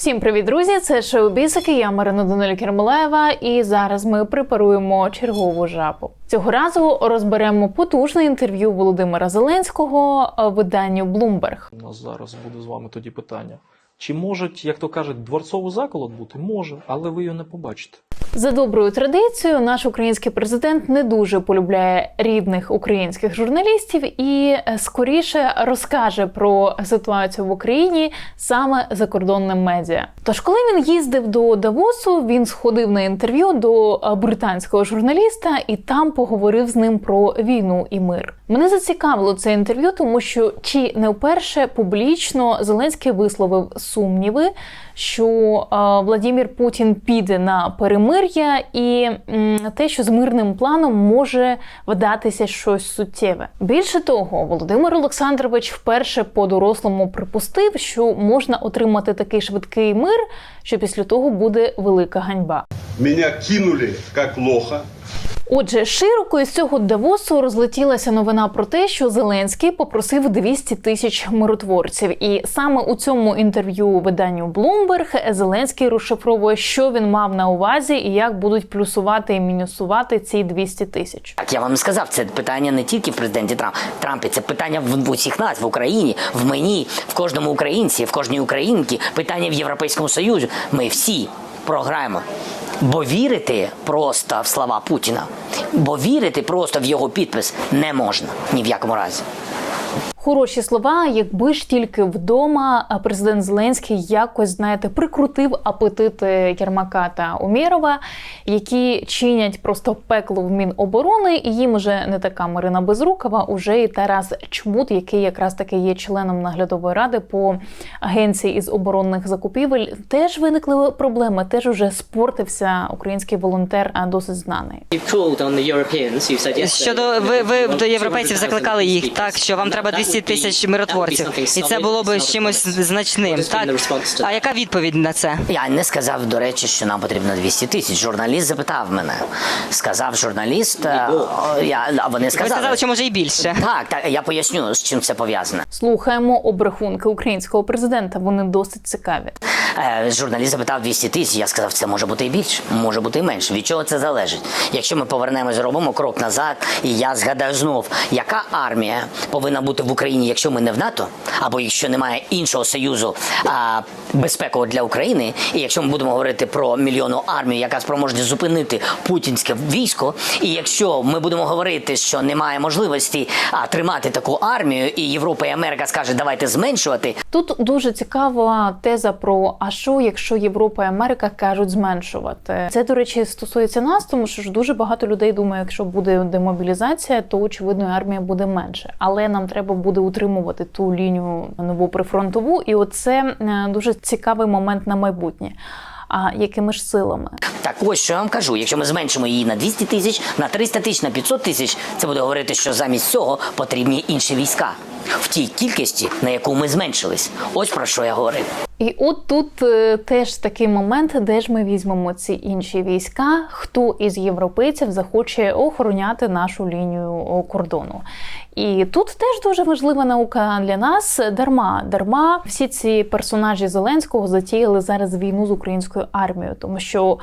Всім привіт, друзі! Це шоу Бісики. Я Марина Даниль Кермолаєва, і зараз ми препаруємо чергову жабу. Цього разу розберемо потужне інтерв'ю Володимира Зеленського е, виданню Bloomberg. У нас зараз буде з вами тоді питання. Чи можуть, як то кажуть, дворцовий заколот бути? Може, але ви його не побачите. За доброю традицією, наш український президент не дуже полюбляє рідних українських журналістів і е, скоріше розкаже про ситуацію в Україні саме закордонним медіа. Тож, коли він їздив до Давосу, він сходив на інтерв'ю до е, британського журналіста і там поговорив з ним про війну і мир. Мене зацікавило це інтерв'ю, тому що чи не вперше публічно Зеленський висловив сумніви, що е, Владимир Путін піде на перемир'я, і те, що з мирним планом може видатися щось суттєве. Більше того, Володимир Олександрович вперше по-дорослому припустив, що можна отримати такий швидкий мир, що після того буде велика ганьба. Мене кинули як лоха. Отже, широко із цього Давосу розлетілася новина про те, що Зеленський попросив 200 тисяч миротворців. І саме у цьому інтерв'ю виданню Bloomberg Зеленський розшифровує, що він мав на увазі і як будуть плюсувати і мінусувати ці 200 тисяч. Так, я вам сказав, це питання не тільки в президенті Трамп, Трампі, це питання в, усіх нас, в Україні, в мені, в кожному українці, в кожній українці, питання в Європейському Союзі. Ми всі програємо. Бо вірити просто в слова Путіна, бо вірити просто в його підпис не можна ні в якому разі. Хороші слова, якби ж тільки вдома президент Зеленський якось знаєте прикрутив апетити Єрмака та Умєрова, які чинять просто пекло в Міноборони, і їм уже не така Марина Безрукова, уже і Тарас Чмут, який якраз таки є членом наглядової ради по агенції із оборонних закупівель. Теж виникли проблеми. Теж уже спортився український волонтер, а досить знаний. Щодо ви, ви до європейців закликали їх так, що вам треба That 200 would be- тисяч миротворців, і це було it's чимось значним. Так а яка відповідь на це? Я не сказав, до речі, що нам потрібно 200 тисяч. Журналіст запитав мене. Сказав журналіст, е, я, а вони сказали, Ви сказали. сказали, що може і більше. Так, так, я поясню, з чим це пов'язане. Слухаємо обрахунки українського президента. Вони досить цікаві. Е, журналіст запитав 200 тисяч. Я сказав, це може бути і більше, може бути і менше. Від чого це залежить? Якщо ми повернемось, зробимо крок назад, і я згадаю знов, яка армія повинна бути в Україні, якщо ми не в НАТО, або якщо немає іншого союзу а, безпекового для України, і якщо ми будемо говорити про мільйонну армію, яка спроможна зупинити путінське військо, і якщо ми будемо говорити, що немає можливості а, тримати таку армію, і Європа і Америка скаже, давайте зменшувати, Тут дуже цікава теза про а що, якщо Європа і Америка кажуть зменшувати. Це, до речі, стосується нас, тому що ж дуже багато людей думає, якщо буде демобілізація, то очевидно армія буде менше. Але нам треба буде утримувати ту лінію нову прифронтову, і оце е, дуже цікавий момент на майбутнє. А якими ж силами? Так ось що я вам кажу. Якщо ми зменшимо її на 200 тисяч, на 300 тисяч, на 500 тисяч, це буде говорити, що замість цього потрібні інші війська в тій кількості, на яку ми зменшились. Ось про що я говорив. І от тут е, теж такий момент, де ж ми візьмемо ці інші війська, хто із європейців захоче охороняти нашу лінію кордону. І тут теж дуже важлива наука для нас. Дарма, дарма всі ці персонажі Зеленського затіяли зараз війну з українською армією, тому що.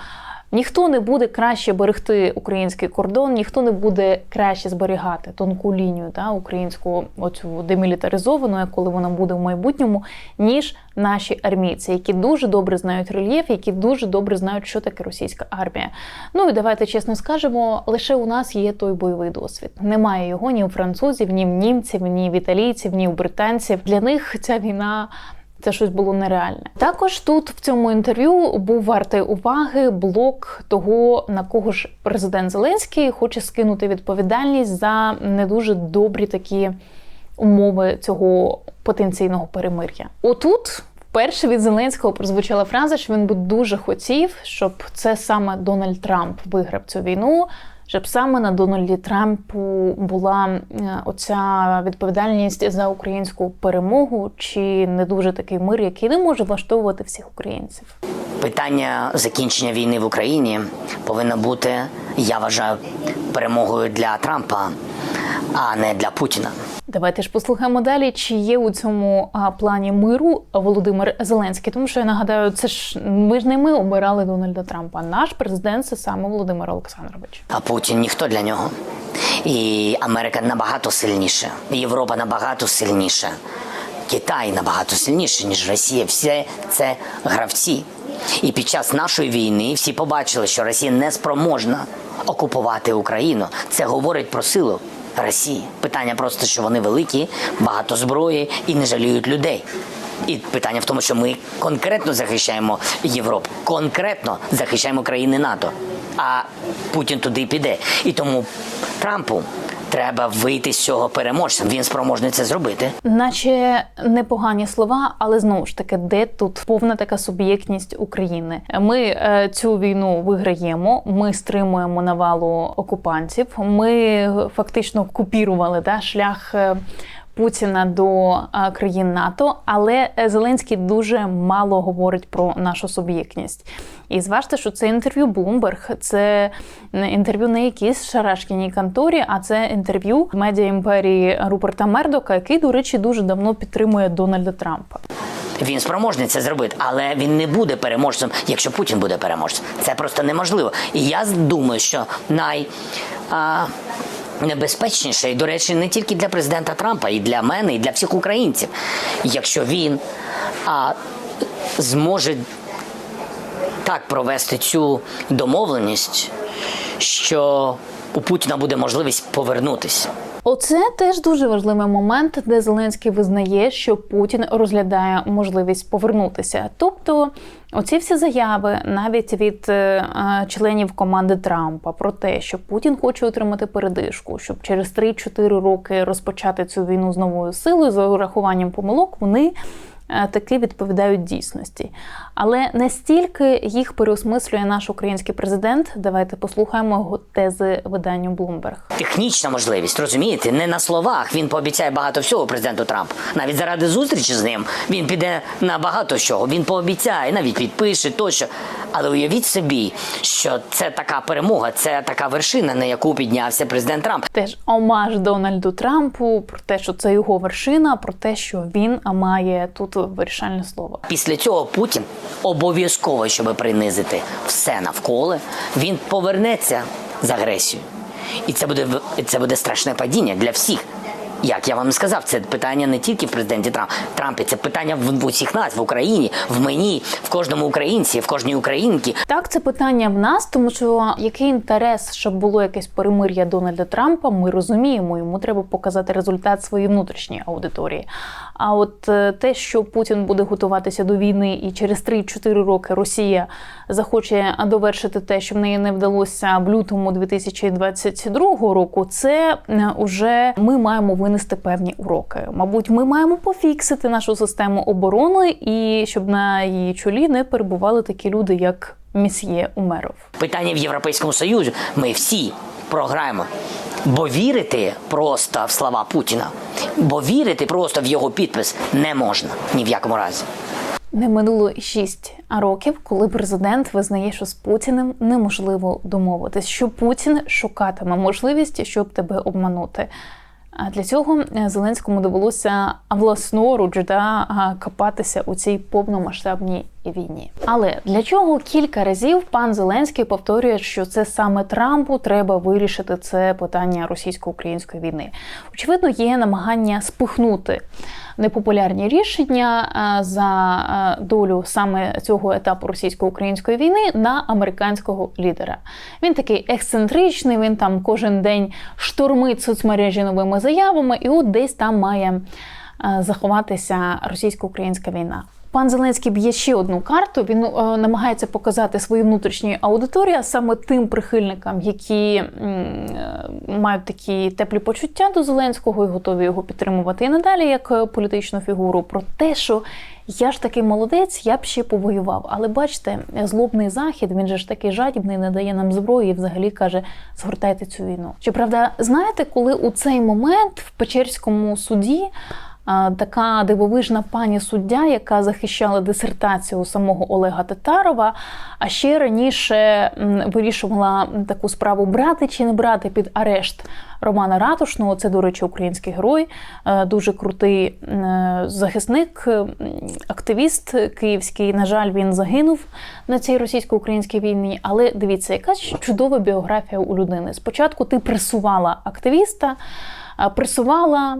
Ніхто не буде краще берегти український кордон, ніхто не буде краще зберігати тонку лінію та українську оцю демілітаризовану, коли вона буде в майбутньому, ніж наші армійці, які дуже добре знають рельєф, які дуже добре знають, що таке російська армія. Ну і давайте чесно скажемо, лише у нас є той бойовий досвід. Немає його ні у французів, ні в німців, ні в італійців, ні у британців. Для них ця війна. Це щось було нереальне. Також тут в цьому інтерв'ю був вартий уваги блок того, на кого ж президент Зеленський хоче скинути відповідальність за не дуже добрі такі умови цього потенційного перемир'я. Отут. Вперше від Зеленського прозвучала фраза, що він би дуже хотів, щоб це саме Дональд Трамп виграв цю війну, щоб саме на Дональді Трампу була е, оця відповідальність за українську перемогу, чи не дуже такий мир, який не може влаштовувати всіх українців. Питання закінчення війни в Україні повинно бути, я вважаю, перемогою для Трампа, а не для Путіна. Давайте ж послухаємо далі, чи є у цьому плані миру Володимир Зеленський. Тому що я нагадаю, це ж ми ж не ми обирали Дональда Трампа. Наш президент це саме Володимир Олександрович. А Путін ніхто для нього. І Америка набагато сильніша, Європа набагато сильніша, Китай набагато сильніше, ніж Росія. Все це гравці. І під час нашої війни всі побачили, що Росія не спроможна окупувати Україну. Це говорить про силу Росії. Питання просто, що вони великі, багато зброї і не жаліють людей. І питання в тому, що ми конкретно захищаємо Європу, конкретно захищаємо країни НАТО. А Путін туди піде. І тому Трампу треба вийти з цього переможцем. Він спроможний це зробити. Наче непогані слова, але знову ж таки, де тут повна така суб'єктність України? Ми е, цю війну виграємо. Ми стримуємо навалу окупантів. Ми фактично купірували да, шлях. е, Путіна до е, країн НАТО, але е, Зеленський дуже мало говорить про нашу суб'єктність. І зважте, що це інтерв'ю Bloomberg, це не інтерв'ю не якійсь шарашкіній конторі, а це інтерв'ю медіа імперії Руперта Мердока, який, до речі, дуже давно підтримує Дональда Трампа. Він спроможний це зробити, але він не буде переможцем, якщо Путін буде переможцем. Це просто неможливо. І я думаю, що най. А... Небезпечніше, і, до речі, не тільки для президента Трампа, і для мене, і для всіх українців. Якщо він а, зможе так провести цю домовленість, що у Путіна буде можливість повернутися. Оце теж дуже важливий момент, де Зеленський визнає, що Путін розглядає можливість повернутися. Тобто, оці всі заяви, навіть від е, е, членів команди Трампа, про те, що Путін хоче отримати передишку, щоб через 3-4 роки розпочати цю війну з новою силою за урахуванням помилок, вони. е, Таки відповідають дійсності, але настільки їх переосмислює наш український президент. Давайте послухаємо його тези виданню Bloomberg. Технічна можливість, розумієте, не на словах. Він пообіцяє багато всього президенту Трампу. Навіть заради зустрічі з ним він піде на багато чого. Він пообіцяє, навіть підпише тощо. Але уявіть собі, що це така перемога, це така вершина, на яку піднявся президент Трамп. Теж омаж Дональду Трампу про те, що це його вершина, про те, що він має тут вирішальне слово. Після цього Путін обов'язково, щоб принизити все навколо, він повернеться з агресією. І це буде це буде страшне падіння для всіх. Як я вам сказав, це питання не тільки в президенті Трамп, Трампі, це питання в, усіх нас, в Україні, в мені, в кожному українці, в кожній українці. Так, це питання в нас, тому що який інтерес, щоб було якесь перемир'я Дональда Трампа, ми розуміємо. Йому треба показати результат своїй внутрішній аудиторії. А от е, те, що Путін буде готуватися до війни, і через 3-4 роки Росія захоче довершити те, що в неї не вдалося в лютому 2022 року, це е, уже ми маємо винести певні уроки. Мабуть, ми маємо пофіксити нашу систему оборони, і щоб на її чолі не перебували такі люди, як місьє Умеров. Питання в Європейському Союзі. Ми всі програємо. Бо вірити просто в слова Путіна, бо вірити просто в його підпис не можна ні в якому разі. Не минуло шість років, коли президент визнає, що з Путіним неможливо домовитись, що Путін шукатиме можливість, щоб тебе обманути. А для цього е, Зеленському довелося власноруч да, копатися у цій повномасштабній війні. Але для чого кілька разів пан Зеленський повторює, що це саме Трампу треба вирішити це питання російсько-української війни? Очевидно, є намагання спихнути непопулярні рішення за долю саме цього етапу російсько-української війни на американського лідера. Він такий ексцентричний, він там кожен день штурмить соцмережі новими заявами, і от десь там має заховатися російсько-українська війна. Пан Зеленський б'є ще одну карту. Він е, намагається показати своїй внутрішній аудиторії, саме тим прихильникам, які е, мають такі теплі почуття до Зеленського і готові його підтримувати і надалі як е, політичну фігуру. Про те, що я ж такий молодець, я б ще повоював. Але бачите, злобний захід, він же ж такий жадібний, не дає нам зброї і взагалі каже: згортайте цю війну. Щоправда, знаєте, коли у цей момент в Печерському суді така дивовижна пані суддя, яка захищала дисертацію самого Олега Татарова, а ще раніше вирішувала таку справу брати чи не брати під арешт Романа Ратушного. Це, до речі, український герой, е, дуже крутий захисник, активіст київський. На жаль, він загинув на цій російсько-українській війні. Але дивіться, яка чудова біографія у людини. Спочатку ти пресувала активіста, пресувала,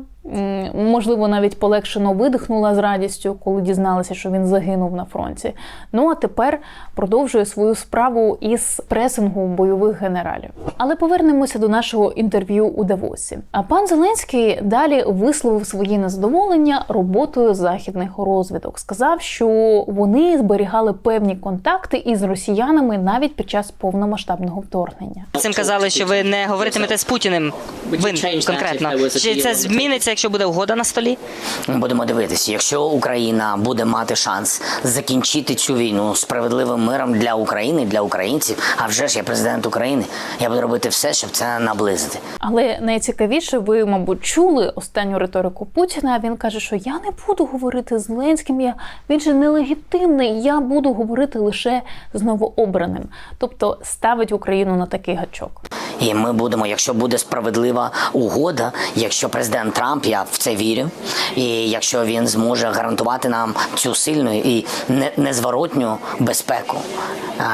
можливо, навіть полегшено видихнула з радістю, коли дізналася, що він загинув на фронті. Ну а тепер продовжує свою справу із пресингу бойових генералів. Але повернемося до нашого інтерв'ю у Давосі. А пан Зеленський далі висловив свої незадоволення роботою західних розвідок. Сказав, що вони зберігали певні контакти із росіянами навіть під час повномасштабного вторгнення. Цим казали, що ви не говоритимете з Путіним. Ви конкретно. Чи це зміниться, якщо буде угода на столі? Будемо дивитися, якщо Україна буде мати шанс закінчити цю війну справедливим миром для України, для українців, а вже ж я президент України, я буду робити все, щоб це наблизити. Але найцікавіше, ви, мабуть, чули останню риторику Путіна. Він каже, що я не буду говорити з Зеленським. Я він же нелегітимний. Я буду говорити лише з новообраним. Тобто ставить Україну на такий гачок. І ми будемо, якщо буде справедлива угода, якщо президент Трамп, я в це вірю, і якщо він зможе гарантувати нам цю сильну і не- незворотню безпеку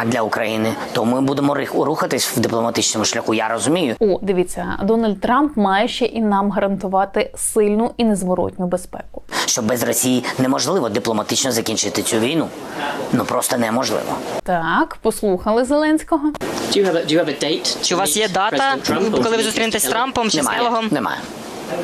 для України, то ми будемо рухатись в дипломатичному шляху. Я розумію. О, дивіться, Дональд Трамп має ще і нам гарантувати сильну і незворотню безпеку. що без Росії неможливо дипломатично закінчити цю війну. Ну просто неможливо. Так, послухали Зеленського. Do you have a, do you have a date? Чи у вас є дата, коли ви зустрінетесь з Трампом чи з Немає. Немає.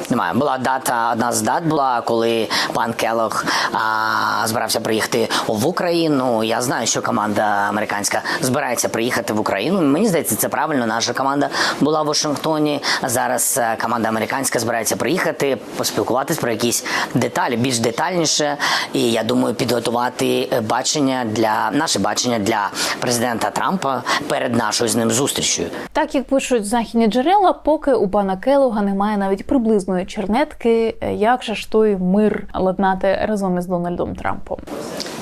Немає. Була дата, одна з дат була, коли пан Келог а, збирався приїхати в Україну. Я знаю, що команда американська збирається приїхати в Україну. Мені здається, це правильно. Наша команда була в Вашингтоні. Зараз е, команда американська збирається приїхати, поспілкуватись про якісь деталі, більш детальніше. І я думаю, підготувати бачення для наше бачення для президента Трампа перед нашою з ним зустрічю. Так як пишуть західні джерела, поки у пана Келога немає навіть приблизної чернетки, е, як же ж той мир ладнати разом із Дональдом Трампом.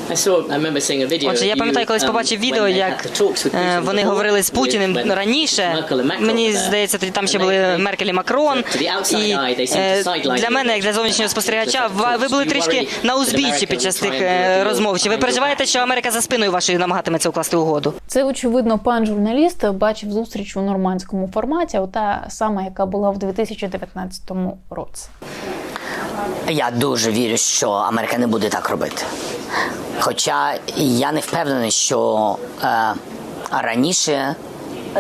I saw, I remember seeing a video Отже, я пам'ятаю, колись um, побачив відео, як had the talks with е, Putin вони говорили з Путіним раніше. Мені здається, тоді там ще були Меркель і Макрон. І е, для мене, як для зовнішнього спостерігача, ва- ви були трішки на узбіччі під час тих е, розмов. Чи ви переживаєте, що Америка за спиною вашою намагатиметься укласти угоду? Це очевидно, пан журналіст бачив зустріч у нормандському форматі, ота сама, яка була в 2019 році. Я дуже вірю, що Америка не буде так робити. Хоча я не впевнений, що е, раніше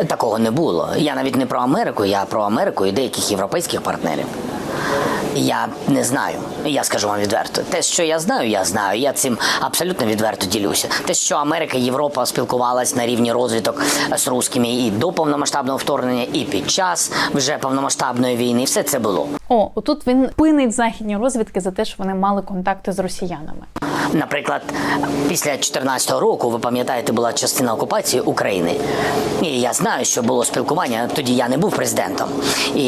такого не було. Я навіть не про Америку, я про Америку і деяких європейських партнерів. Я не знаю. Я скажу вам відверто. Те, що я знаю, я знаю. Я цим абсолютно відверто ділюся. Те, що Америка, Європа спілкувалась на рівні розвиток з русскими і до повномасштабного вторгнення, і під час вже повномасштабної війни, все це було. О, отут він пинить західні розвідки за те, що вони мали контакти з росіянами. Наприклад, після 2014 року, ви пам'ятаєте, була частина окупації України. І я знаю, що було спілкування. Тоді я не був президентом. І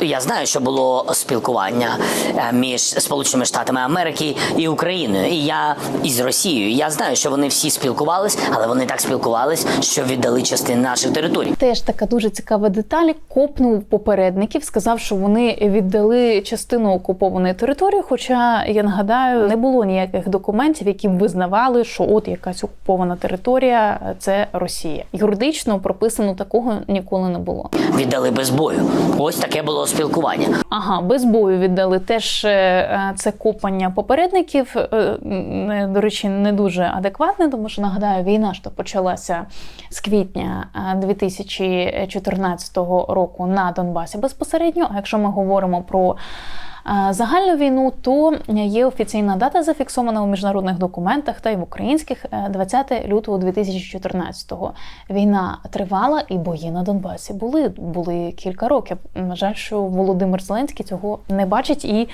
я знаю, що було спілкування е, між Сполученими Штатами Америки і Україною. І я із Росією. Я знаю, що вони всі спілкувались, але вони так спілкувались, що віддали частини наших територій. Теж така дуже цікава деталь. Копнув попередників, сказав, що вони віддали частину окупованої території. Хоча я нагадаю, не було ніяких документів, які б визнавали, що от якась окупована територія це Росія. Юридично прописано такого ніколи не було. Віддали без бою. Ось таке було спілкування. Ага, без бою віддали теж е, е, це копання попередників. е, не, До речі, не дуже адекватне, тому що нагадаю, війна ж то почалася з квітня е, 2014 року на Донбасі безпосередньо. А якщо ми говоримо про е, загальну війну, то є офіційна дата зафіксована у міжнародних документах та й в українських е, 20 лютого 2014-го. Війна тривала і бої на Донбасі були, були кілька років. На жаль, що Володимир Зеленський цього не бачить і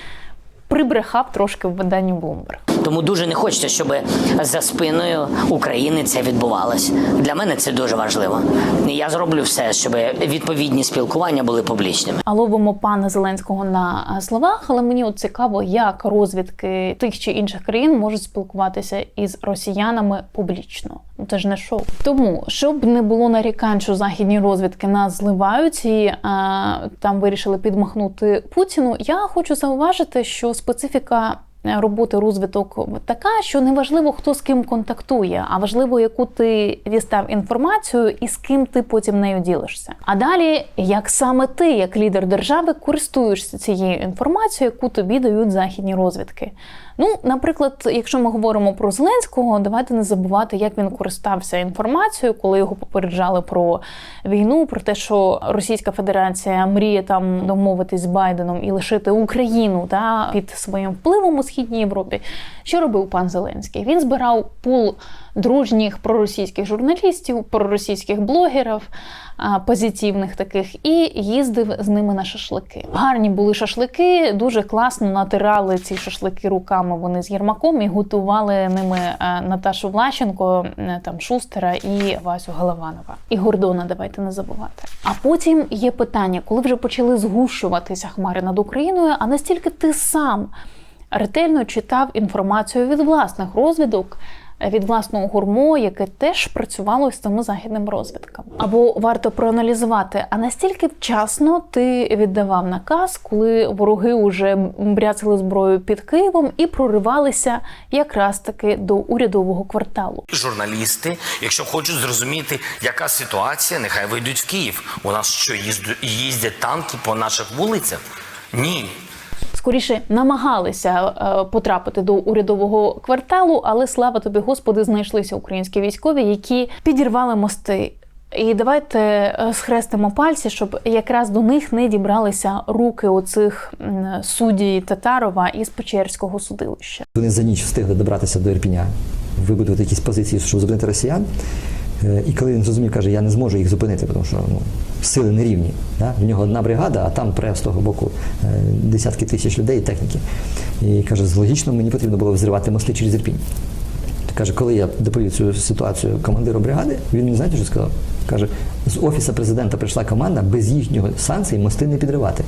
прибрехав трошки в виданні Bloomberg. Тому дуже не хочеться, щоб за спиною України це відбувалося. Для мене це дуже важливо. Я зроблю все, щоб відповідні спілкування були публічними. А ловимо пана Зеленського на словах, але мені от цікаво, як розвідки тих чи інших країн можуть спілкуватися із росіянами публічно. Ну ж не шоу. Тому щоб не було нарікань, що західні розвідки нас зливають і а, там вирішили підмахнути Путіну. Я хочу зауважити, що специфіка. Роботи розвиток така, що не важливо, хто з ким контактує, а важливо, яку ти дістав інформацію і з ким ти потім нею ділишся. А далі, як саме ти, як лідер держави, користуєшся цією інформацією, яку тобі дають західні розвідки. Ну, наприклад, якщо ми говоримо про Зеленського, давайте не забувати, як він користався інформацією, коли його попереджали про війну, про те, що Російська Федерація мріє там домовитись з Байденом і лишити Україну та під своїм впливом у східній Європі. Що робив пан Зеленський? Він збирав пул дружніх проросійських журналістів, проросійських блогерів, позитивних таких, і їздив з ними на шашлики. Гарні були шашлики, дуже класно натирали ці шашлики руками. Вони з Єрмаком і готували ними е, Наташу Влащенко, е, там Шустера і Васю Голованова. І Гордона, давайте не забувати. А потім є питання, коли вже почали згущуватися хмари над Україною, а настільки ти сам ретельно читав інформацію від власних розвідок. Від власного гурмо, яке теж працювало з цими західними розвідками. Або варто проаналізувати, а настільки вчасно ти віддавав наказ, коли вороги вже бряцали зброю під Києвом і проривалися якраз таки до урядового кварталу. Журналісти, якщо хочуть зрозуміти, яка ситуація, нехай вийдуть в Київ. У нас що їздять танки по наших вулицях? Ні. Скоріше намагалися е, потрапити до урядового кварталу, але слава тобі, Господи, знайшлися українські військові, які підірвали мости. І давайте е, схрестимо пальці, щоб якраз до них не дібралися руки оцих судді Татарова із Печерського судилища. Вони за ніч встигли добратися до Ірпіня, вибудувати якісь позиції, щоб зупинити росіян. Е, І коли він зрозумів, каже, я не зможу їх зупинити, тому що ну, сили не рівні. Да? В нього одна бригада, а там пре з того боку е, десятки тисяч людей і техніки. І каже, з логічно мені потрібно було взривати мости через Ірпінь. Каже, коли я доповів цю ситуацію командиру бригади, він мені знаєте, що сказав? Каже, з офісу президента прийшла команда без їхнього санкцій мости не підривати.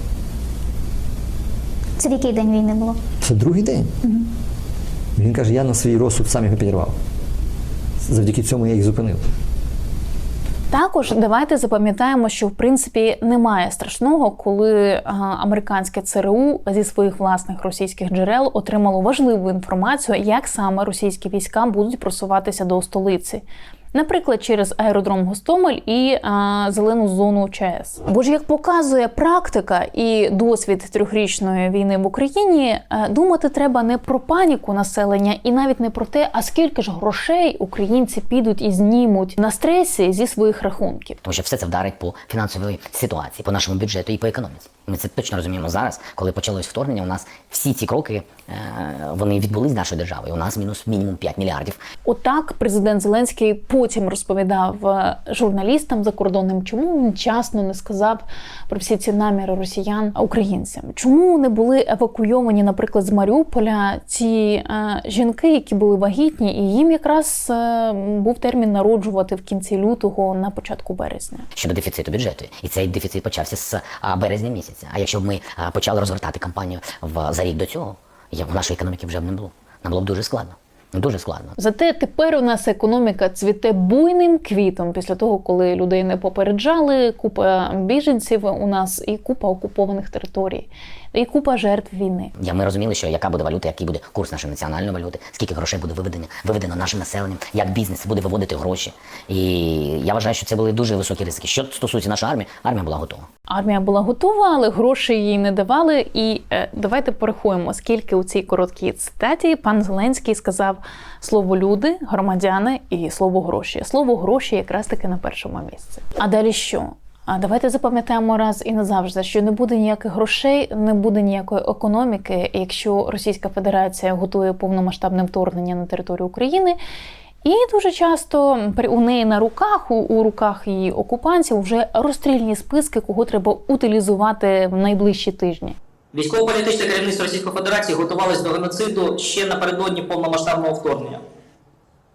Це в який день війни було? Це другий день. Він каже, я на свій розсуд сам його підірвав. Завдяки цьому я їх зупинив. Також давайте запам'ятаємо, що в принципі немає страшного, коли американське ЦРУ зі своїх власних російських джерел отримало важливу інформацію, як саме російські війська будуть просуватися до столиці. Наприклад, через аеродром Гостомель і а, зелену зону ЧАЕС. Бо ж як показує практика і досвід трьохрічної війни в Україні, е, думати треба не про паніку населення і навіть не про те, а скільки ж грошей українці підуть і знімуть на стресі зі своїх рахунків. Тому що все це вдарить по фінансовій ситуації, по нашому бюджету і по економіці. Ми це точно розуміємо зараз, коли почалось вторгнення. У нас всі ці кроки вони відбулись з нашою державою. У нас мінус мінімум 5 мільярдів. Отак президент Зеленський потім розповідав е, журналістам закордонним, чому він часно не сказав про всі ці наміри росіян українцям. Чому не були евакуйовані, наприклад, з Маріуполя ці е, жінки, які були вагітні, і їм якраз е, був термін народжувати в кінці лютого на початку березня. щодо дефіциту бюджету. І цей дефіцит почався з березня місяця. А якщо б ми почали розгортати кампанію в за рік до цього, я в нашої економіки вже б не було. Нам було б дуже складно. Дуже складно. Зате тепер у нас економіка цвіте буйним квітом після того, коли людей не попереджали, купа біженців у нас і купа окупованих територій, і купа жертв війни. Я ми розуміли, що яка буде валюта, який буде курс нашої національної валюти, скільки грошей буде виведено, виведено нашим населенням, як бізнес буде виводити гроші. І я вважаю, що це були дуже високі ризики. Що стосується нашої армії, армія була готова. Армія була готова, але грошей їй не давали. І е, давайте порахуємо, скільки у цій короткій цитаті пан Зеленський сказав слово люди, громадяни і слово гроші. Слово гроші якраз таки на першому місці. А далі що? А давайте запам'ятаємо раз і назавжди, що не буде ніяких грошей, не буде ніякої економіки, якщо Російська Федерація готує повномасштабне вторгнення на територію України. І дуже часто у неї на руках, у, у руках її окупантів, вже розстрільні списки, кого треба утилізувати в найближчі тижні. Військово-політичне керівництво Російської Федерації готувалось до геноциду ще напередодні повномасштабного вторгнення.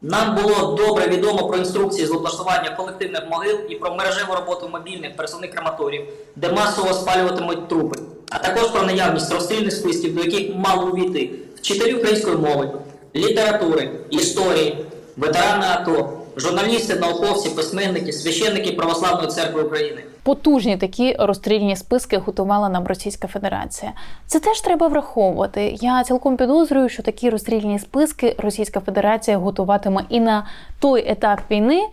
Нам було добре відомо про інструкції з облаштування колективних могил і про мережеву роботу мобільних пересувних крематорів, де масово спалюватимуть трупи, а також про наявність розстрільних списків, до яких мало увійти вчителі української мови, літератури, історії, ветерани АТО, журналісти, науковці, письменники, священники Православної церкви України. Потужні такі розстрільні списки готувала нам Російська Федерація. Це теж треба враховувати. Я цілком підозрюю, що такі розстрільні списки Російська Федерація готуватиме і на той етап війни,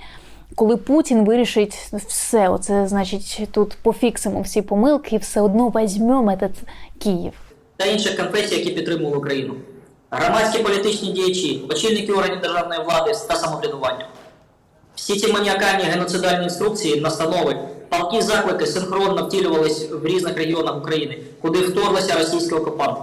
коли Путін вирішить все. Оце значить, тут пофіксимо всі помилки і все одно візьмемо этот Київ. та інших конфесій, які підтримували Україну, громадські політичні діячі, очільники органів державної влади та самоврядування. Всі ці маніакальні геноцидальні інструкції, настанови, палкі заклики синхронно втілювались в різних регіонах України, куди вторглася російська окупанти.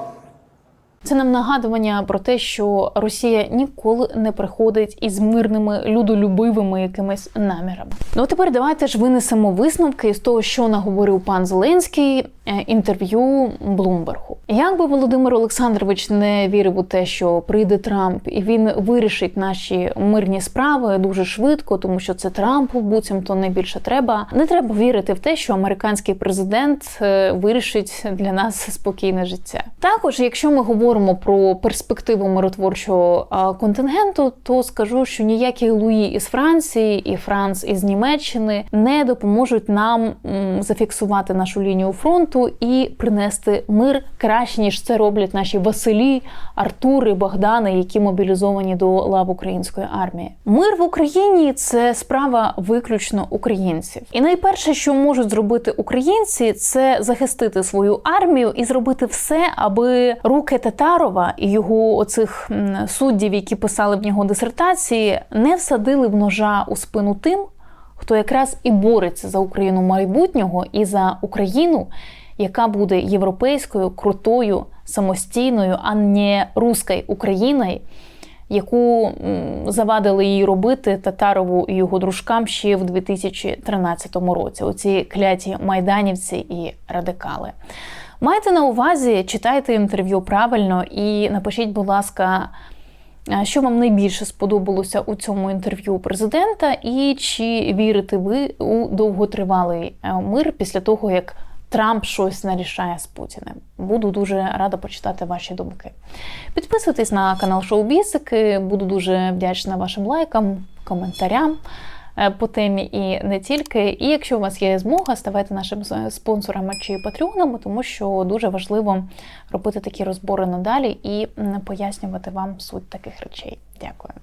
Це нам нагадування про те, що Росія ніколи не приходить із мирними людолюбивими якимись намірами. Ну а тепер давайте ж винесемо висновки з того, що наговорив пан Зеленський е, інтерв'ю Блумбергу. Як би Володимир Олександрович не вірив у те, що прийде Трамп і він вирішить наші мирні справи дуже швидко, тому що це Трампу буцімто найбільше треба. Не треба вірити в те, що американський президент е, вирішить для нас спокійне життя. Також, якщо ми говоримо про перспективу миротворчого контингенту, то скажу, що ніякі Луї із Франції і Франц із Німеччини не допоможуть нам зафіксувати нашу лінію фронту і принести мир краще ніж це роблять наші Василі, Артури, Богдани, які мобілізовані до лав української армії. Мир в Україні це справа виключно українців. І найперше, що можуть зробити українці, це захистити свою армію і зробити все, аби руки Татарова і його оцих суддів, які писали в нього дисертації, не всадили в ножа у спину тим, хто якраз і бореться за Україну майбутнього і за Україну, яка буде європейською, крутою, самостійною, а не руською Україною, яку завадили їй робити Татарову і його дружкам ще в 2013 році. Оці кляті майданівці і радикали. Майте на увазі, читайте інтерв'ю правильно і напишіть, будь ласка, що вам найбільше сподобалося у цьому інтерв'ю президента, і чи вірите ви у довготривалий е, мир після того, як Трамп щось нарішає з Путіним? Буду дуже рада почитати ваші думки. Підписуйтесь на канал Шоу Бісики, буду дуже вдячна вашим лайкам, коментарям е, по темі і не тільки. І якщо у вас є змога, ставайте нашими спонсорами чи патреонами, тому що дуже важливо робити такі розбори надалі і пояснювати вам суть таких речей. Дякую.